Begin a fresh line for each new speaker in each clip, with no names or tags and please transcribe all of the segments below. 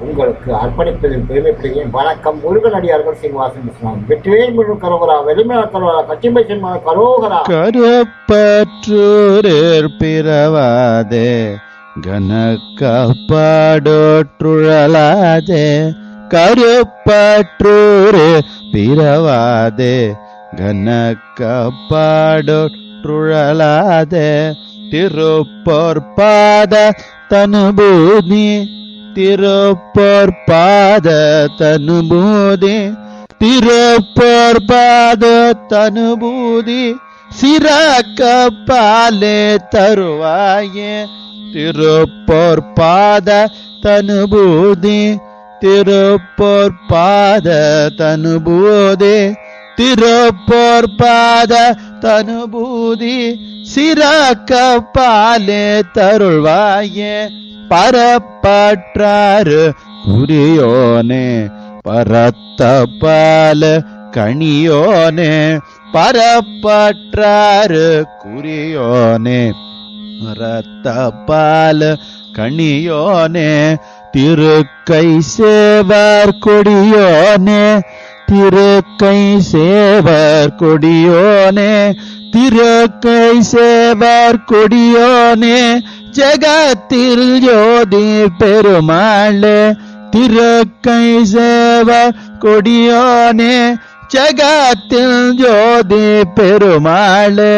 உங்களுக்கு அர்ப்பணிப்பதில் பெருமைப்படுகிறேன் வணக்கம் முருகனடியார்கள் சீனிவாசன் இஸ்லாம் வெற்றிவேல் முழு கரோகரா வெளிமல கரோகரா கச்சிம்பை சின்ன கரோகரா.
கருப்பற்றூரேர் பிறவாதே கனக்கப்பாடோற்றுழலாதே கருப்பற்றூரே பிறவாதே கனக்கப்பாடோற்றுழலாதே திருப்போர் பாத தனுபூதி திருப்போர் பாத தனுபூதி திருப்போர் பாத தனுபூதி சிறக்க பாலே தருவாயே. திருப்போர் பாத தனுபூதி திருப்போர் பாத தனுபூதி திருப்போர் பாத தனுபூதி சிறக்க பாலே தருள்வாயே. பரப்பற்றாறு குறியோனே பரத்த பால கணியோனே பரப்பற்றாறு குறியோனே பரத்த பால கணியோனே திருக்கை சேவர் கொடியோனே திருக்கை சேவர் கொடியோனே திருக்கை சேவர் கொடியோனே ஜகத்தில் ஜோதி பெருமாளே திருக்கை சேவ கொடியோனே ஜகத்தில் ஜோதி பெருமாளே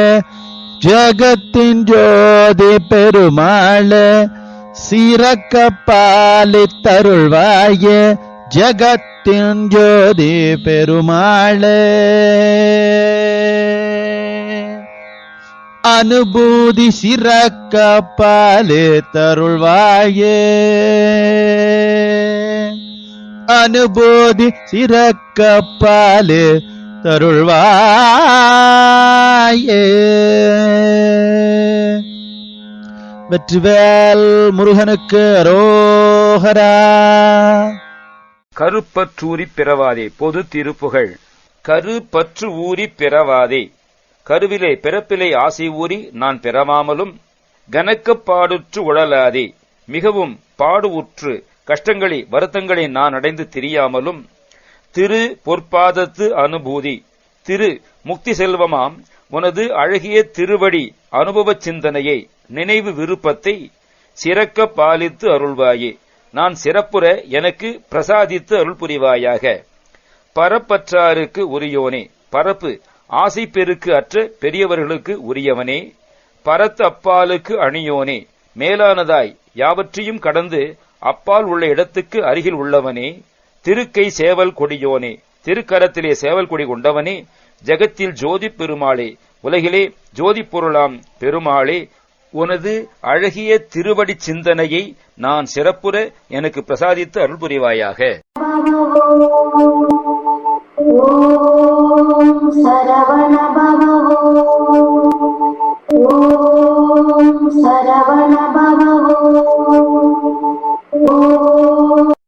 ஜகத்தின் ஜோதி பெருமாளே சிறக்க பாலி தருள்வாயே ஜகத்தின் ஜோதி பெருமாளே. அனுபூதி சிறக்க பாலே தருள்வாயே அனுபூதி சிறக்க பாலே தருள்வாயே வெற்றிவேல் முருகனுக்கு அரோகரா.
கருப்பற்றூரி பிறவாதே பொது திருப்புகழ். கருப்பற்று ஊரி பிறவாதே. கருவிலே பிறப்பிலே ஆசை ஊறி நான் பிறவாமலும் கனக்கப் பாடுற்று உழலாதே. மிகவும் பாடுவுற்று கஷ்டங்களை வருத்தங்களை நான் அடைந்து தெரியாமலும் திரு பொற்பாதத்து அனுபூதி. திரு முக்தி செல்வமாம் உனது அழகிய திருவடி அனுபவ சிந்தனையை. நினைவு விருப்பத்தை சிறக்க பாலித்து அருள்வாயே. நான் சிறப்புற எனக்கு பிரசாதித்து அருள் புரிவாயாக பரப்பற்றாருக்கு உரியோனே. பரப்பு ஆசை பெருக்கு அற்ற பெரியவர்களுக்கு உரியவனே பரத்து அப்பாலுக்கு அணியோனே மேலானதாய் யாவற்றையும் கடந்து அப்பால் உள்ள இடத்துக்கு அருகில் உள்ளவனே திருக்கை சேவல் கொடியோனே திருக்கரத்திலே சேவல் கொடி கொண்டவனே ஜெகத்தில் ஜோதி பெருமாளே உலகிலே ஜோதி பொருளாம் பெருமாளே உனது அழகிய திருவடி சிந்தனையை நான் சிறப்புற எனக்கு பிரசாதித்து அருள் புரிவாயாக.
Saravana Bhavavo Om Saravana